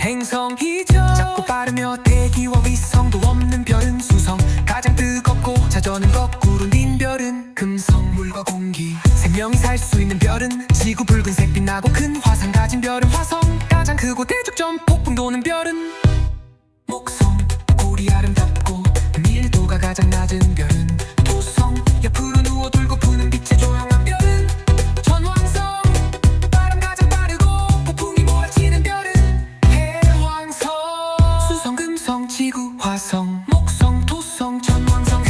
행성이죠. 작고 빠르며 대기와 위성도 없는 별은 수성. 가장 뜨겁고 자전은 거꾸로 닌 별은 금성. 물과 공기 생명이 살 수 있는 별은 지구 붉은색 빛나고 큰 화산 가진 별은 화성. 가장 크고 대적점 폭풍 도는 별은 목성. 꼬리 아름답고 밀도가 가장 낮은 별은 토성. 옆으로 황금, 성, 지구, 화성, 목성, 토성, 전왕성